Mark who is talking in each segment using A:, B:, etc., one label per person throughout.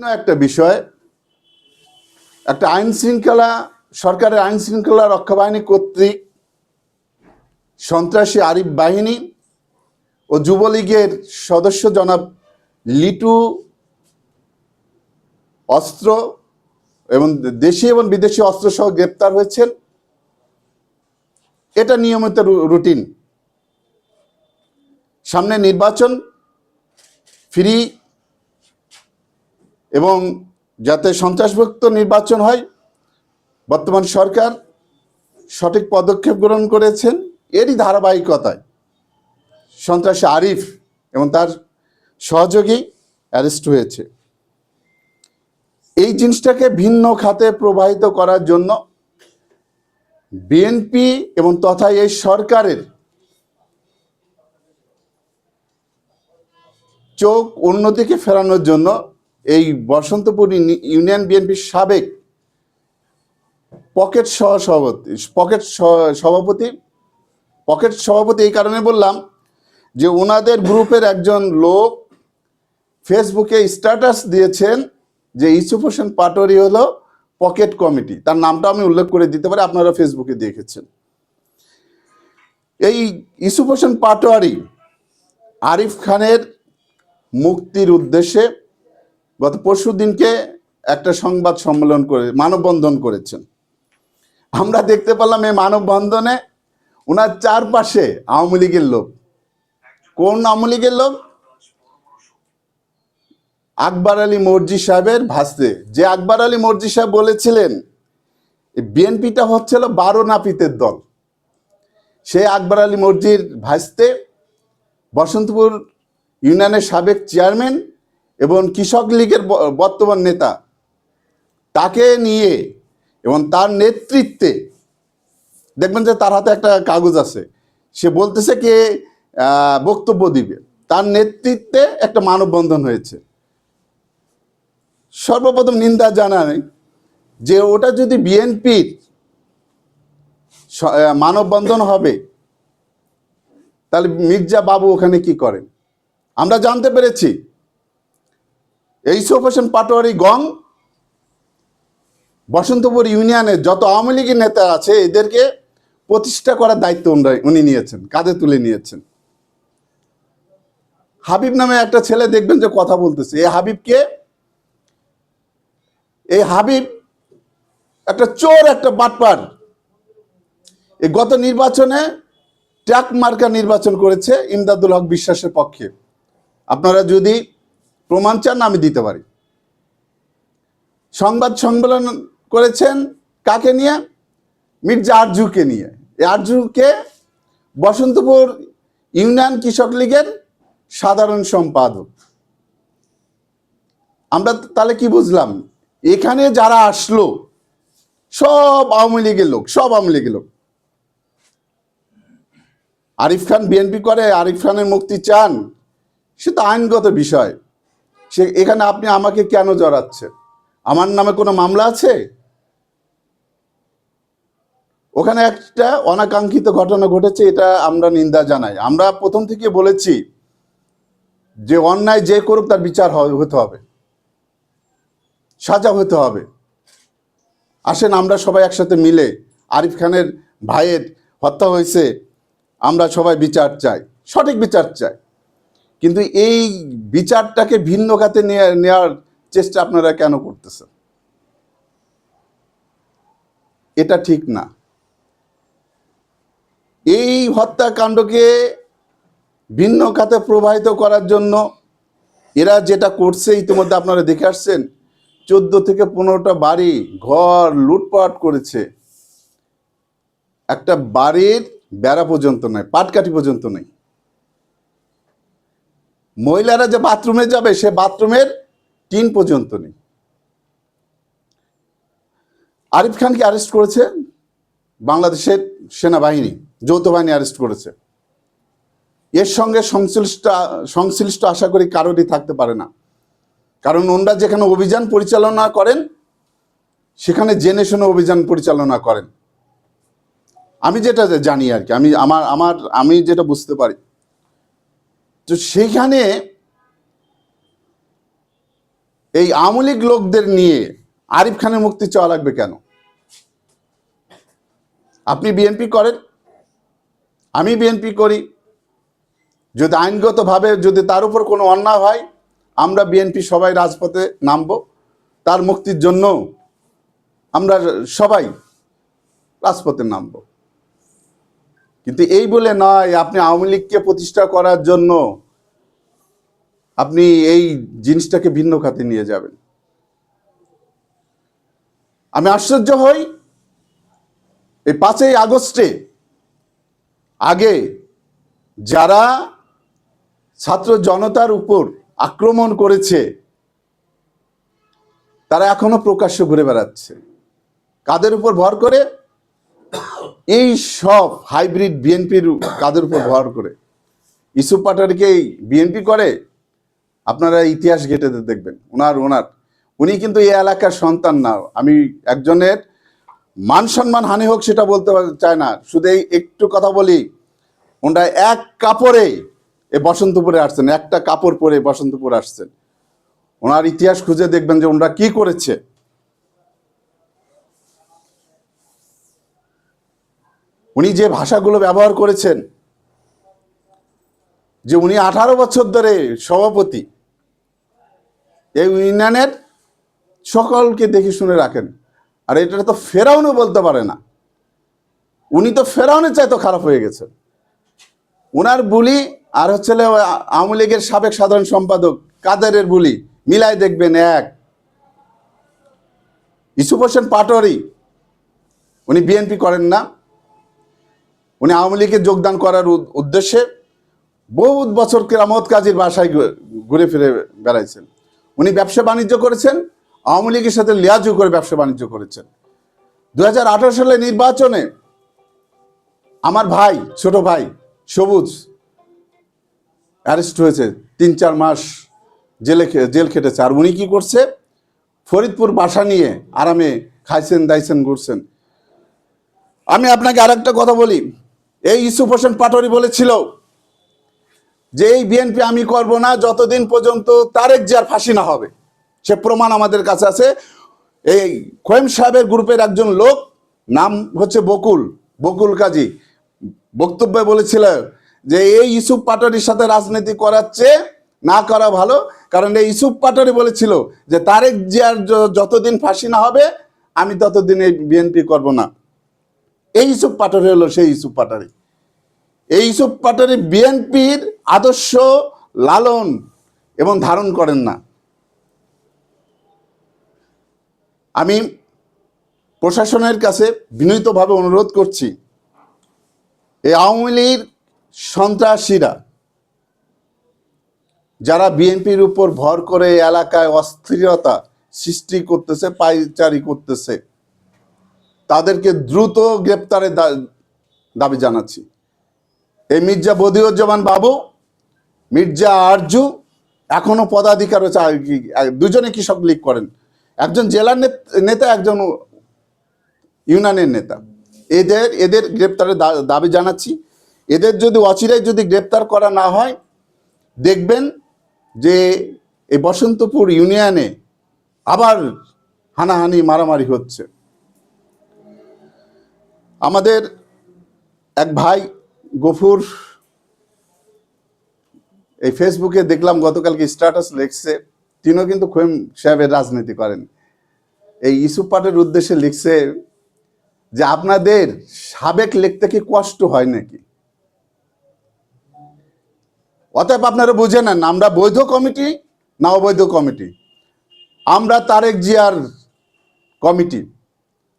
A: একটা বিষয়, একটা আইন শৃঙ্খলা, সরকারের আইন শৃঙ্খলা রক্ষা বাহিনী কর্তৃক সন্ত্রাসী আরিফ বাহিনী ও যুবলীগের সদস্য জনাব লিটু অস্ত্র এবং দেশি এবং বিদেশি অস্ত্র সহ গ্রেপ্তার হয়েছেন। এটা নিয়মিত রুটিন। সামনে নির্বাচন, ফ্রি এবং যাতে সন্ত্রাসমুক্ত নির্বাচন হয়, বর্তমান সরকার সঠিক পদক্ষেপ গ্রহণ করেছেন এরই ধারাবাহিকতায়। সন্ত্রাসী আরিফ এবং তার সহযোগী অ্যারেস্ট হয়েছে। এই জিনিসটাকে ভিন্ন খাতে প্রবাহিত করার জন্য বিএনপি এবং তথা এই সরকারের চোখ অন্যদিকে ফেরানোর জন্য এই বসন্তপুর ইউনিয়ন বিএনপির সাবেক পকেট সহ সভাপতি পকেট সভাপতি পকেট সভাপতি এই কারণে বললাম যে ওনাদের গ্রুপের একজন লোক ফেসবুকে স্ট্যাটাস দিয়েছেন যে ইউসুফ হোসেন পাটোয়ারি হলো পকেট কমিটি। তার নামটা আমি উল্লেখ করে দিতে পারি, আপনারা ফেসবুকে দেখেছেন। এই ইউসুফ হোসেন পাটোয়ারি আরিফ খানের মুক্তির উদ্দেশ্যে গত পরশু দিনকে একটা সংবাদ সম্মেলন করে, মানববন্ধন করেছেন। আমরা দেখতে পেলাম এই মানববন্ধনে ওনার চারপাশে আওয়ামী লীগের লোক। কোন আওয়ামী লীগের লোক? আকবর আলী মর্জি সাহেবের ভাসতে। যে আকবর আলী মর্জি সাহেব বলেছিলেন, বিএনপিটা হচ্ছিল বারো নাপিতের দল। সেই আকবর আলী মর্জির ভাসতে বসন্তপুর ইউনিয়নের সাবেক চেয়ারম্যান এবং কৃষক লীগের বর্তমান নেতা তাকে নিয়ে এবং তার নেতৃত্বে, দেখবেন যে তার হাতে একটা কাগজ আছে, সে বলতেছে কে বক্তব্য দিবে। তার নেতৃত্বে একটা মানববন্ধন হয়েছে। সর্বপ্রথম নিন্দা জানাই যে ওটা যদি বিএনপির মানববন্ধন হবে, তাহলে মির্জা বাবু ওখানে কি করেন? আমরা জানতে পেরেছি এইসব হোসেন পাটোয়ারি গং, বসন্তপুর ইউনিয়নের যত আওয়ামী লীগের নেতা আছে, এদেরকে প্রতিষ্ঠা করার দায়িত্ব উনি- নিয়েছেন, কাঁধে তুলে নিয়েছেন। হাবিব নামে একটা ছেলে দেখবেন যে কথা বলতেছে। এই হাবিবকে, এই হাবিব একটা চোর, একটা বাটপার। এই গত নির্বাচনে ট্রাক মার্কা নির্বাচন করেছে ইমদাদুল হক বিশ্বাসের পক্ষে। আপনারা যদি প্রমাণ চান, আমি দিতে পারি। সংবাদ সম্মেলন করেছেন কাকে নিয়ে? মির্জা আরজুকে নিয়ে। আরজুকে বসন্তপুর ইউনিয়ন কৃষক লীগের সাধারণ সম্পাদক। আমরা তাহলে কি বুঝলাম? এখানে যারা আসলো, সব আওয়ামী লীগের লোক, সব আওয়ামী লীগের লোক। আরিফ খান বিএনপি করে, আরিফ খানের মুক্তি চান, সে তো আইনগত বিষয়। সে এখানে আপনি আমাকে কেন জড়াচ্ছেন? আমার নামে কোনো মামলা আছে? ওখানে একটা অনাকাঙ্ক্ষিত ঘটনা ঘটেছে, এটা আমরা নিন্দা জানাই। আমরা প্রথম থেকে বলেছি যে অন্যায় যে করুক তার বিচার হতে হবে। সাজা হতে হবে। আসেন আমরা সবাই একসাথে মিলে আরিফ খানের ভাইয়ের হত্যা হয়েছে, আমরা সবাই বিচার চাই, সঠিক বিচার চাই। কিন্তু এই বিচারটাকে ভিন্ন খাতে নিয়ে নেওয়ার চেষ্টা আপনারা কেন করতেছেন? এটা ঠিক না। এই হত্যাকাণ্ডকে ভিন্ন খাতে প্রবাহিত করার জন্য এরা যেটা করছে, ইতিমধ্যে আপনারা দেখে আসছেন, চোদ্দ থেকে পনেরোটা বাড়ি, ঘর লুটপাট করেছে। একটা বাড়ির বেড়া পর্যন্ত নয়, পাটকাঠি পর্যন্ত নেই মহিলারা যে বাথরুমে যাবে, সে বাথরুমের টিন পর্যন্ত নেই। আরিফ খানকে অ্যারেস্ট করেছে? বাংলাদেশের সেনাবাহিনী, যৌথ বাহিনী অ্যারেস্ট করেছে। এর সঙ্গে সংশ্লিষ্ট সংশ্লিষ্ট আশা করি কারোরই থাকতে পারে না। কারণ ওনারা যেখানে অভিযান পরিচালনা করেন, সেখানে জেনে শুনে অভিযান পরিচালনা করেন। আমি যেটা জানি আর কি, আমি, আমার আমার, আমি যেটা বুঝতে পারি তো সেইখানে এই আওয়ামী লীগ লোকদের নিয়ে আরিফ খানের মুক্তি চাওয়া লাগবে কেন? আপনি বিএনপি করেন, আমি বিএনপি করি। যদি আইনগতভাবে যদি তার উপর কোনো অন্যায় হয়, আমরা বিএনপি সবাই রাজপথে নামব। তার মুক্তির জন্য আমরা সবাই রাজপথে নামব। কিন্তু এই বলে নয়, আপনি আওয়ামী লীগকে প্রতিষ্ঠা করার জন্য আপনি এই জিনিসটাকে ভিন্ন খাতে নিয়ে যাবেন। আমি আশ্চর্য হই, এই পাঁচই আগস্টে আগে যারা ছাত্র জনতার উপর আক্রমণ করেছে, তারা এখনও প্রকাশ্য ঘুরে বেড়াচ্ছে। কাদের উপর ভর করে? এই সব হাইব্রিড বিএনপির কাদের উপর ভর করে? ইসুফ পাটারিকে বিএনপি করে? আপনারা ইতিহাস ঘেটে দেখবেন, ওনার ওনার। উনি কিন্তু এই এলাকার সন্তান না। আমি একজনের মান সম্মান হানি হোক সেটা বলতে চায় না। শুধু এই একটু কথা বলি, ওনারা এক কাপড়ে এ বসন্তপুরে আসছেন, একটা কাপড় পরে বসন্তপুর আসছেন। ওনার ইতিহাস খুঁজে দেখবেন যে ওনারা কি করেছে। উনি যে ভাষাগুলো ব্যবহার করেছেন, যে উনি আঠারো বছর ধরে সভাপতি, এই ইউনিয়নের সকলকে দেখে শুনে রাখেন। আর এটা তো ফেরাউনও বলতে পারে না। উনি তো ফেরাউনের চাইতো খারাপ হয়ে গেছেন। ওনার বুলি আর হচ্ছে আওয়ামী লীগের সাবেক সাধারণ সম্পাদক কাদেরের বুলি, মিলাই দেখবেন এক। ইসুফ হোসেন পাটোয়ারি, উনি বিএনপি করেন না। উনি আওয়ামী লীগে যোগদান করার উদ্দেশ্যে বহুত বছর কেরামত কাজীর বাসায় ঘুরে ফিরে বেড়াইছেন। উনি ব্যবসা বাণিজ্য করেছেন, আওয়ামী লীগের সাথে লিয়াজু করে ব্যবসা বাণিজ্য করেছেন। দু হাজার আঠেরো সালে নির্বাচনে আমার ভাই, ছোট ভাই সবুজ অ্যারেস্ট হয়েছে, তিন চার মাস জেলে জেল খেটেছে। আর উনি কি করছে? ফরিদপুর বাসা নিয়ে আরামে খাইছেন, দাইছেন, ঘুরছেন। আমি আপনাকে আর একটা কথা বলি। এই ইসুফ হোসেন পাটোয়ারি বলেছিল যে এই বিএনপি আমি করব না, যতদিন পর্যন্ত তারেক জিয়ার ফাঁসি না হবে। সে প্রমাণ আমাদের কাছে আছে। এই খোয়েম সাহেবের গ্রুপের একজন লোক, নাম হচ্ছে বকুল বকুল কাজী। বক্তব্যে বলেছিল যে এই ইসুফ পাটারির সাথে রাজনীতি করার চেয়ে না করা ভালো, কারণ এই ইসুফ পাটারি বলেছিল যে তারেক জিয়ার যতদিন ফাঁসি না হবে, আমি ততদিন এই বিএনপি করব না। এই ইসুফ পাটারি হলো সেই ইসুফ পাটারি এই ইসুফ পাটারি বিএনপির আদর্শ লালন এবং ধারণ করেন না। আমি প্রশাসনের কাছে বিনীতভাবে অনুরোধ করছি, এই আওয়ামী লীগ সন্ত্রাসীরা যারা বিএনপির উপর ভর করে এলাকায় অস্থিরতা সৃষ্টি করতেছে, পাইচারি করতেছে, তাদেরকে দ্রুত গ্রেপ্তারের দাবি জানাচ্ছি। এই মির্জা বদিউজ্জামান বাবু, মির্জা আরজু এখনও পদাধিকার রয়েছে। দুজনে কৃষক লীগ করেন? একজন জেলার নেত- একজন ইউনিয়নের নেতা। এদের এদের গ্রেপ্তারের দাবি জানাচ্ছি। এদের যদি, অচিরাই যদি গ্রেপ্তার করা না হয়, দেখবেন যে এই বসন্তপুর ইউনিয়নে আবার হানাহানি, মারামারি হচ্ছে। আমাদের এক ভাই গফুর, এই ফেসবুকে দেখলাম গতকালকে স্ট্যাটাস লিখছে, তিনিও কিন্তু খোয়েম সাহেবের রাজনীতি করেন। এই ইসুফ পাটের উদ্দেশ্যে লিখছে যে, আপনাদের সাবেক লিখতে কি কষ্ট হয় নাকি? অতএব আপনারা বুঝে নেন, আমরা বৈধ কমিটি না অবৈধ কমিটি? আমরা তারেক জিয়ার কমিটি।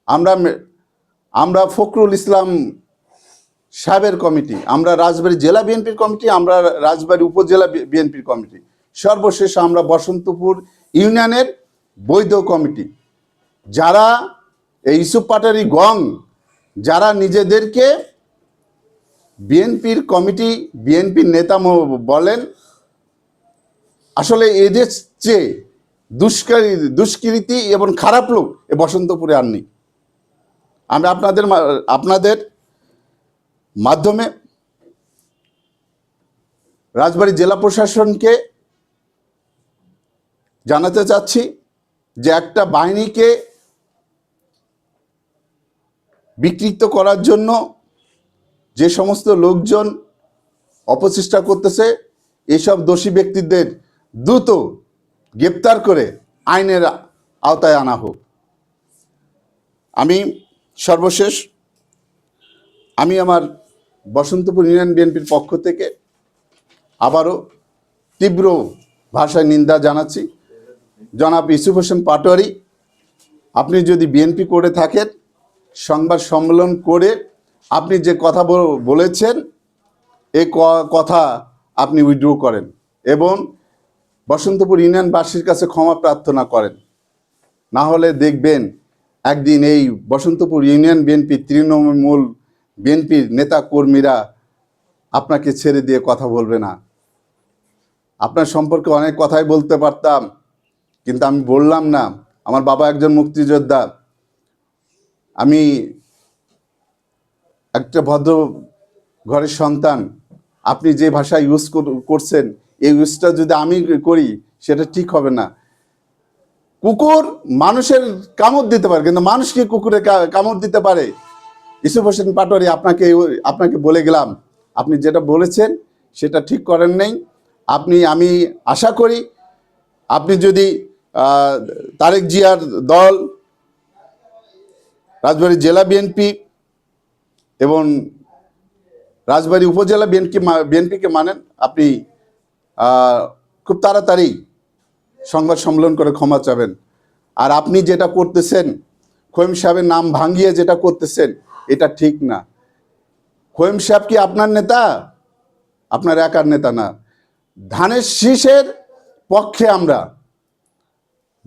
A: আমরা আমরা ফখরুল ইসলাম সাহেবের কমিটি, আমরা রাজবাড়ী জেলা বিএনপির কমিটি, আমরা রাজবাড়ী উপজেলা বিএনপির কমিটি। সর্বশেষ আমরা বসন্তপুর ইউনিয়নের বৈধ কমিটি। যারা এই ইসুফ পাটারি গং, যারা নিজেদেরকে বিএনপির কমিটি, বিএনপির নেতা বলেন, আসলে এদের চেয়ে দুষ্কৃতি দুষ্কৃতি এবং খারাপ লোক এ বসন্তপুরে আর নেই। আমি আপনাদের আপনাদের মাধ্যমে রাজবাড়ী জেলা প্রশাসনকে জানাতে চাচ্ছি যে একটা বাহিনীকে বিকৃত করার জন্য যে সমস্ত লোকজন অপচেষ্টা করতেছে, এসব দোষী ব্যক্তিদের দ্রুত গ্রেপ্তার করে আইনের আওতায় আনা হোক। আমি সর্বশেষ, আমি আমার বসন্তপুর ইউনিয়ন বিএনপির পক্ষ থেকে আবারও তীব্র ভাষায় নিন্দা জানাচ্ছি। জনাব ইউসুফ হোসেন পাটোয়ারি, আপনি যদি বিএনপি করে থাকেন, সংবাদ সম্মেলন করে আপনি যে কথা বল- বলেছেন, এ কথা আপনি উইথড্র করেন এবং বসন্তপুর ইউনিয়নবাসীর কাছে ক্ষমা প্রার্থনা করেন। না হলে দেখবেন একদিন এই বসন্তপুর ইউনিয়ন বিএনপি তৃণমূল বিএনপির নেতা কর্মীরা আপনাকে ছেড়ে দিয়ে কথা বলবে না। আপনার সম্পর্কে অনেক কথাই বলতে পারতাম, কিন্তু আমি বললাম না। আমার বাবা একজন মুক্তিযোদ্ধা। আমি একটা ভদ্র ঘরের সন্তান। আপনি যে ভাষা ইউজ করছেন, এই ইউজটা যদি আমি করি, সেটা ঠিক হবে না। কুকুর মানুষের কামড় দিতে পারে, কিন্তু মানুষ কি কুকুরে কামড় দিতে পারে? ইসুফ হোসেন পাটোয়ারি আপনাকে আপনাকে বলে গেলাম। আপনি যেটা বলেছেন, সেটা ঠিক করেন নেই। আপনি, আমি আশা করি আপনি যদি তারেক জিয়ার দল, রাজবাড়ী জেলা বিএনপি এবং রাজবাড়ী উপজেলা বিএনপি বিএনপিকে মানেন, আপনি খুব তাড়াতাড়ি সংবাদ সম্মেলন করে ক্ষমা চাবেন। আর আপনি যেটা করতেছেন, খোয়েম সাহেবের নাম ভাঙিয়ে যেটা করতেছেন এটা ঠিক না। হোয়েম সাহেব কি আপনার নেতা? আপনার একার নেতা না। ধানের শীষের পক্ষে আমরা।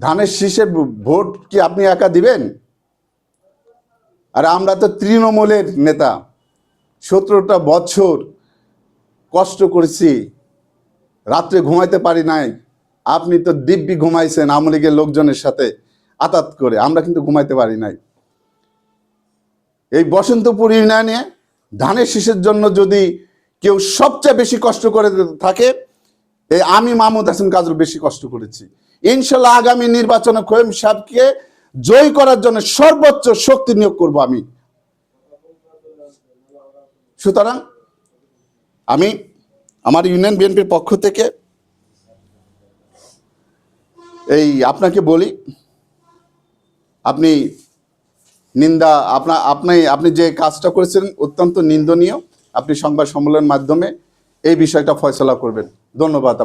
A: ধানের শীষের ভোট কি আপনি একা দিবেন? আর আমরা তো তৃণমূলের নেতা। সতেরোটা বছর কষ্ট করেছি। রাত্রে ঘুমাইতে পারি নাই। আপনি তো দিব্যি ঘুমাইছেন আওয়ামী লীগের লোকজনের সাথে আতাত করে। আমরা কিন্তু ঘুমাইতে পারি নাই। এই বসন্তপুর ইউনিয়নে ধানের শীষের জন্য যদি কেউ সবচেয়ে বেশি কষ্ট করে থাকে, এই আমি মাহমুদ হাসান কাজল বেশি কষ্ট করেছি। ইনশাল্লাহ আগামী নির্বাচনে খোয়েম সাহেবকে জয়ী করার জন্য সর্বোচ্চ শক্তি নিয়োগ করব আমি। সুতরাং আমি আমার ইউনিয়ন বিএনপির পক্ষ থেকে এই আপনাকে বলি, আপনি নিন্দা আপনা, আপনি আপনি যে কাজটা করেছিলেন অত্যন্ত নিন্দনীয়। আপনি সংবাদ সম্মেলনের মাধ্যমে এই বিষয়টা ফয়সলা করবেন। ধন্যবাদ।